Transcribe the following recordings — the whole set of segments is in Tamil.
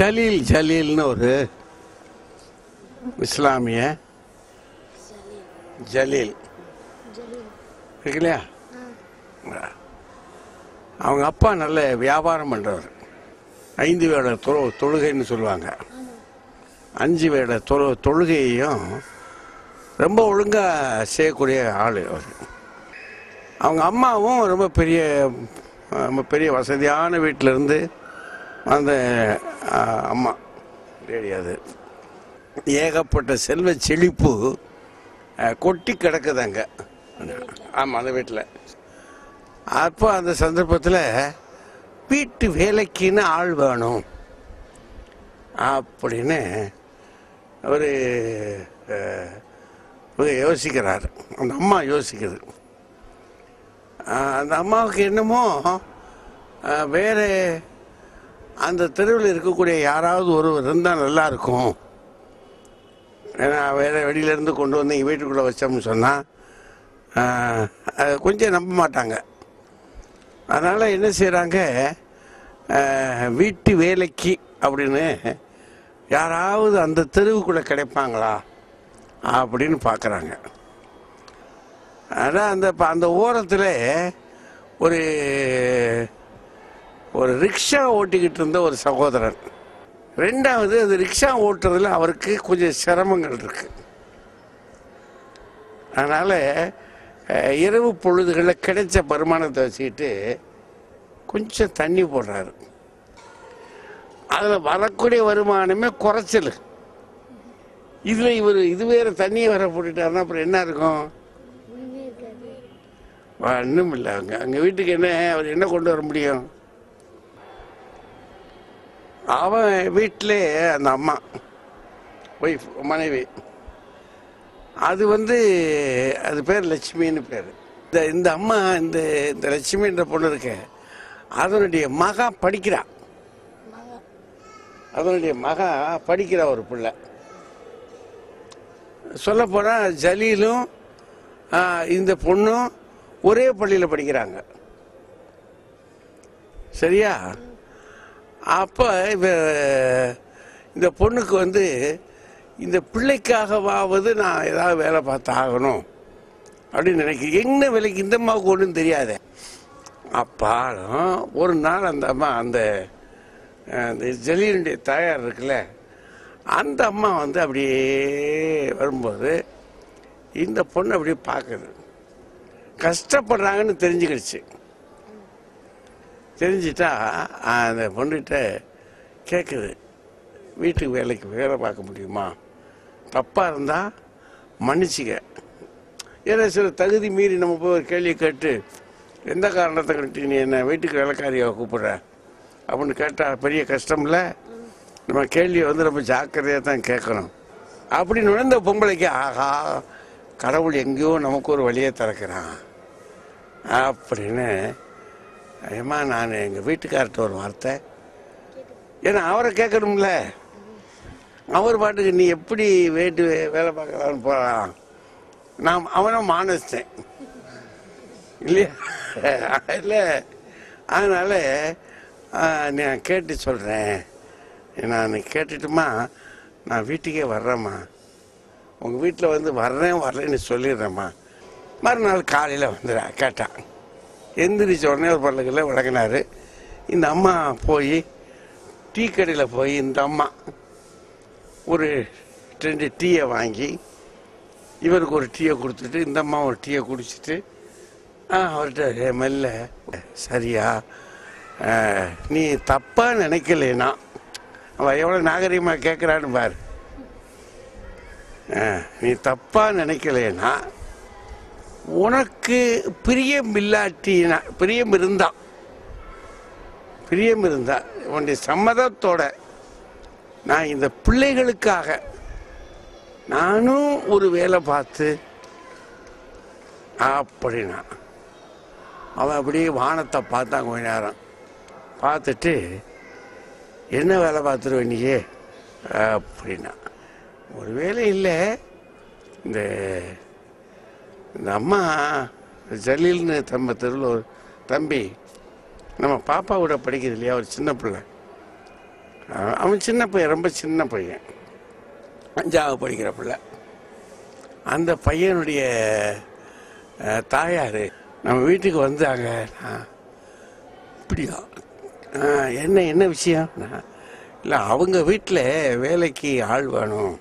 ஜலீல் ஜலீல்னு ஒரு இஸ்லாமிய ஜலீல். இருக்கு இல்லையா அவங்க அப்பா நல்ல வியாபாரம் பண்ணுறவர் ஐந்து வேட தொழு தொழுகைன்னு சொல்லுவாங்க. அஞ்சு வேட தொழு தொழுகையையும் ரொம்ப ஒழுங்காக செய்யக்கூடிய ஆள் அவர். அவங்க அம்மாவும் ரொம்ப பெரிய ரொம்ப பெரிய வசதியான வீட்டிலேருந்து அந்த அம்மா தெரியாது ஏகப்பட்ட செல்வ செழிப்பு கொட்டி கிடக்குது அங்கே. ஆமாம் அந்த வீட்டில் அப்போ அந்த சந்தர்ப்பத்தில் வீட்டு வேலைக்குன்னு ஆள் வேணும். அப்படின்னு ஒரு யோசிக்கிறார். அந்த அம்மா யோசிக்குது. அந்த அம்மாவுக்கு என்னமோ வேறு அந்த தெருவில் இருக்கக்கூடிய யாராவது ஒருவர் இருந்தால் நல்லா இருக்கும் ஏன்னா வேற வெளியிலேருந்து கொண்டு வந்து எங்கள் வீட்டுக்குள்ளே வச்சோம்னு சொன்னால் கொஞ்சம் நம்ப மாட்டாங்க. அதனால் என்ன செய்கிறாங்க வீட்டு வேலைக்கு அப்படின்னு யாராவது அந்த தெருவுக்குள்ளே கிடைப்பாங்களா அப்படின்னு பார்க்குறாங்க ஆனால் அந்த ப- அந்த ஓரத்தில் ஒரு ஒரு ரிக்ஷா ஓட்டிக்கிட்டு இருந்த ஒரு சகோதரன். ரெண்டாவது அது ரிக்ஷா ஓட்டுறதுல அவருக்கு கொஞ்சம் சிரமங்கள் இருக்கு. அதனால் இரவு பொழுதுகளில் கிடைச்ச வருமானத்தை வச்சுக்கிட்டு கொஞ்சம் தண்ணி போடுறாரு. அதில் வரக்கூடிய வருமானமே குறைச்சல். இதில் இவர் இது வேற தண்ணியை வர போட்டுட்டாருன்னா அப்புறம் என்ன இருக்கும்? ஒன்றும் இல்லை. அங்கே அங்கே வீட்டுக்கு என்ன அவர் என்ன கொண்டு வர முடியும்? அவன் வீட்டிலே அந்த அம்மா ஒய்ஃப் மனைவி. அது வந்து அது பேர் லட்சுமின்னு பேர். இந்த இந்த அம்மா இந்த இந்த லட்சுமின்ற பொண்ணு இருக்க. அதனுடைய மகா படிக்கிறா. அதனுடைய மகா படிக்கிறா ஒரு பிள்ளை. சொல்லப்போனால் ஜலீலும் இந்த பொண்ணும் ஒரே பள்ளியில் படிக்கிறாங்க. சரியா? அப்போ இந்த பொண்ணுக்கு வந்து இந்த பிள்ளைக்காகவாவது நான் ஏதாவது வேலை பார்த்து ஆகணும் அப்படின்னு நினைக்கிறேன் என்ன விலைக்கு இந்த அம்மாவுக்கு ஒன்றும் தெரியாதே. அப்பாலும் ஒரு நாள் அந்த அம்மா அந்த அந்த ஜலீலுடைய தாயார் இருக்குல்ல அந்த அம்மா வந்து அப்படியே வரும்போது இந்த பொண்ணு அப்படியே பார்க்குது. கஷ்டப்படுறாங்கன்னு தெரிஞ்சுக்கிடுச்சு. தெரிஞ்சிட்டா அந்த பொண்ணுகிட்ட கேட்குது வீட்டுக்கு வேலைக்கு வேலை பார்க்க முடியுமா? தப்பாக இருந்தால் மன்னிச்சிக்க. ஏன்னா சில தகுதி மீறி நம்ம போய் ஒரு கேள்வி கேட்டு எந்த காரணத்தை கட்டி நீ என்ன வீட்டுக்கு வேலைக்காரியாக கூப்பிட்ற? அப்படின்னு கேட்டால் பெரிய கஷ்டம் இல்லை. நம்ம கேள்வியை வந்து ரொம்ப ஜாக்கிரதையாக தான் கேட்கணும். அப்படின்னு நுழைந்த பொம்பளைக்கு ஆஹா கடவுள் எங்கேயோ நமக்கு ஒரு வழியை திறக்கிறான் அப்படின்னு ஏம்மா நான் எங்கள் வீட்டுக்கார்ட்ட ஒரு வார்த்தை. ஏன்னா அவரை கேட்கணும்ல. அவர் பாட்டுக்கு நீ எப்படி வேட்டு வேலை பார்க்கலான்னு போகலாம் நான் அவனை மானஸ்தேன். இல்லையா? இல்லை. அதனால் நான் கேட்டு சொல்கிறேன் நான் கேட்டுட்டுமா நான் வீட்டுக்கே வர்றேம்மா. உங்கள் வீட்டில் வந்து வர்றேன் வரலன்னு சொல்லிடுறேம்மா. மறுநாள் காலையில் வந்துடா கேட்டான் எந்திரிச்ச உடனே ஒரு பல்லுக்கில் வழங்கினார் இந்த அம்மா போய் டீ கடையில் போய் இந்த அம்மா ஒரு ரெண்டு டீயை வாங்கி இவருக்கு ஒரு டீயை கொடுத்துட்டு இந்த அம்மா ஒரு டீயை குடிச்சிட்டு அவர்கிட்ட மெல்ல சரியா? நீ தப்பாக நினைக்கலைனா அவன் எவ்வளோ நாகரிகமாக கேட்குறான்னு பாரு. ஆ, நீ தப்பாக நினைக்கலைனா உனக்கு பிரியம் இல்லாட்டினா பிரியம் இருந்தா பிரியம் இருந்தா உன்னுடைய சம்மதத்தோட நான் இந்த பிள்ளைகளுக்காக நானும் ஒரு வேலை பார்த்து அப்படின்னா அவன் அப்படியே வானத்தை பார்த்தான் கொஞ்ச நேரம். பார்த்துட்டு என்ன வேலை பார்த்துருவேன் நீயே? அப்படின்னா ஒரு வேலை இல்லை. இந்த இந்த அம்மா ஜலீல்னு தம்ப தெருவில் ஒரு தம்பி நம்ம பாப்பாவோட படிக்கிறது இல்லையா ஒரு சின்ன பிள்ளை. அவன் சின்ன பையன் ரொம்ப சின்ன பையன். அஞ்சாவது படிக்கிற பிள்ளை. அந்த பையனுடைய தாயார் நம்ம வீட்டுக்கு வந்தாங்க. இப்படியா என்ன என்ன விஷயம்? இல்லை அவங்க வீட்டில் வேலைக்கு ஆள் வேணும்.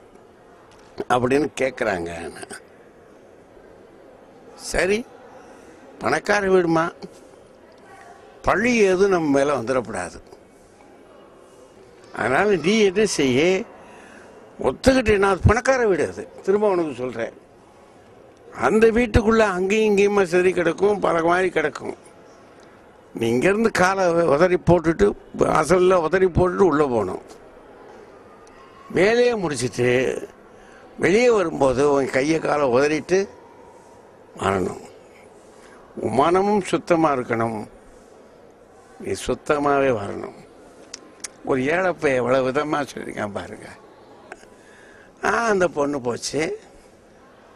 அப்படின்னு கேட்குறாங்க சரி பணக்கார வீடுமா? பழி எதுவும் நம்ம மேலே வந்துடக்கூடாது. அதனால் நீ என்ன செய்ய? ஒத்துக்கிட்டேன்னா அது பணக்கார வீடு அது. திரும்ப உனக்கு சொல்கிறேன் அந்த வீட்டுக்குள்ளே அங்கேயும் இங்கேயுமா சரி கிடக்கும் பல மாதிரி கிடக்கும். நீ இங்கேருந்து காலை உதறி போட்டுட்டு அசலில் உதறி போட்டுட்டு உள்ளே போகணும். வேலையை முடிச்சிட்டு வெளியே வரும்போது உன் கையை காலை உதறிட்டு வரணும் மனமும் சுத்தமாக இருக்கணும். நீ சுத்தமாகவே வரணும் ஒரு ஏழப்பை எவ்வளோ விதமாக சொல்லியிருக்கான் பாருங்க. ஆ அந்த பொண்ணு போச்சு.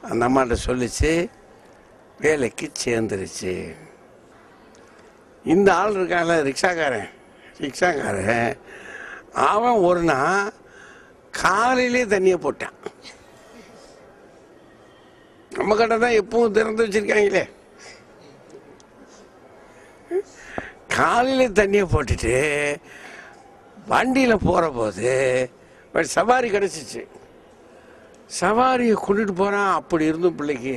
அந்த அம்மாட்ட சொல்லிச்சு வேலைக்கு சேர்ந்துருச்சு. இந்த ஆள் இருக்கான்ல ரிக்ஷாக்காரன். ரிக்ஷாக்காரன் அவன் ஒரு நாள் காலையிலே தண்ணியை போட்டான். நம்ம கடை தான் எப்பவும் திறந்து வச்சிருக்காங்களே. காலையில் தண்ணியை போட்டுட்டு வண்டியில் போகிற போது சவாரி கிடச்சிச்சு. சவாரியை கொண்டுட்டு போகிறான் அப்படி இருந்தும் பிள்ளைக்கு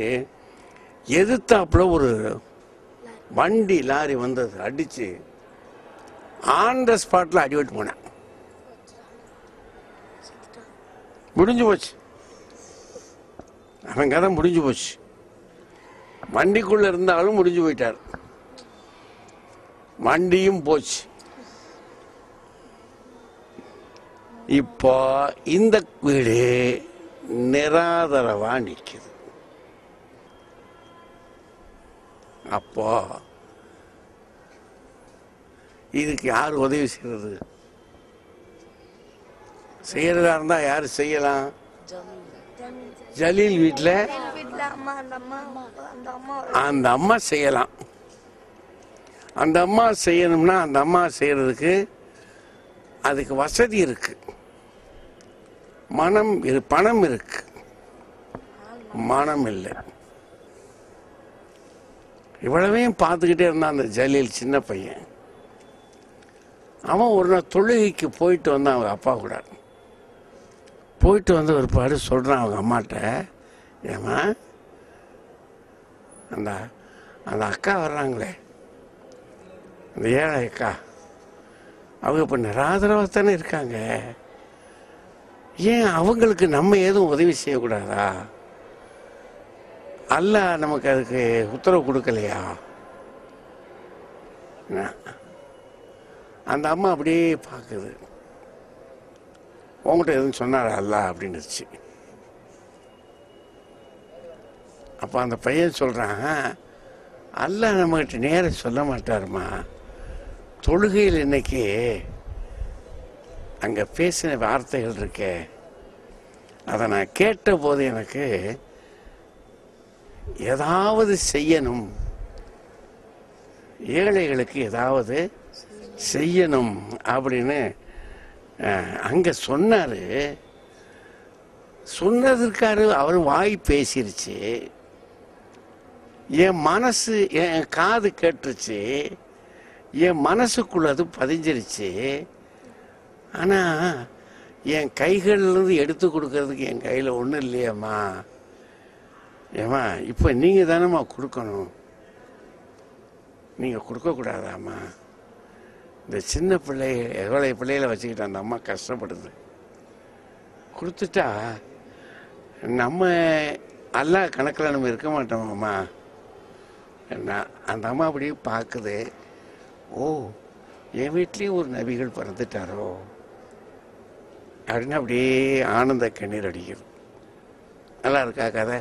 எதிர்த்தாப்புல ஒரு வண்டி லாரி வந்தது அடித்து ஆன் த ஸ்பாட்டில் அடிபட்டு போனேன். முடிஞ்சு போச்சு. அவன் கதை முடிஞ்சு போச்சு. வண்டிக்குள்ள இருந்தாலும் முடிஞ்சு போயிட்டார். வண்டியும் போச்சு. இப்போ இந்த வீடு நிராதரவா நிற்குது. அப்போ இதுக்கு யார் உதவி செய்யறது? செய்யறதா இருந்தா யார் செய்யலாம்? ஜலீல் வீட்டில் அம்மா அந்த அம்மா செய்யலாம். அந்த அம்மா செய்யணும்னா அந்த அம்மா செய்யறதுக்கு அதுக்கு வசதி இருக்கு. மனம் இரு பணம் இருக்கு. மனம் இல்லை. இவ்வளவையும் பார்த்துக்கிட்டே இருந்தான் அந்த ஜலீல் சின்ன பையன். அவன் ஒரு நாள் தொழுகைக்கு போயிட்டு வந்தான் அவங்க அப்பா கூட. போயிட்டு வந்து ஒரு பாடு சொல்கிறான் அவங்க அம்மாட்ட. ஏமா அந்த அந்த அக்கா வர்றாங்களே. அந்த ஏழை அக்கா. அவங்க இப்போ நிராதரவாக தானே இருக்காங்க. ஏன் அவங்களுக்கு நம்ம எதுவும் உதவி செய்யக்கூடாதா? அல்ல நமக்கு அதுக்கு உத்தரவு கொடுக்கலையா? அந்த அம்மா அப்படியே பார்க்குது. உங்கள்கிட்ட எதுவும் சொன்னாரா அல்ல அப்படின்னுச்சு. அப்போ அந்த பையன் சொல்கிறான் அல்ல நம்மகிட்ட நேர சொல்ல மாட்டாருமா. தொழுகையில் இன்னைக்கு அங்கே பேசின வார்த்தைகள் இருக்கே. அதை நான் கேட்ட போது எனக்கு ஏதாவது செய்யணும். ஏழைகளுக்கு ஏதாவது செய்யணும். அப்படின்னு அங்கே சொன்னார். சொன்னதற்காரு அவர் வாய் பேசிருச்சு. என் மனசு என் காது கேட்டுருச்சு. என் மனசுக்குள்ள அது பதிஞ்சிருச்சு. ஆனால் என் கைகள்லேருந்து எடுத்து கொடுக்கறதுக்கு என் கையில் ஒன்றும் இல்லையம்மா. ஏம்மா இப்போ நீங்கள் தானேம்மா கொடுக்கணும். நீங்கள் கொடுக்கக்கூடாதாம்மா. இந்த சின்ன பிள்ளை எவ்வளோ பிள்ளைகளை வச்சுக்கிட்டு அந்த அம்மா கஷ்டப்படுது. கொடுத்துட்டா நம்ம அல்லா கணக்கில் நம்ம இருக்க மாட்டோமாம்மா என்ன அந்த அம்மா அப்படியே பார்க்குது ஓ என் வீட்லேயும் ஒரு நபிகள் பிறந்துட்டாரோ? அப்படின்னு அப்படியே ஆனந்த கண்ணீர் அடிக்குது. நல்லா இருக்கா கதை?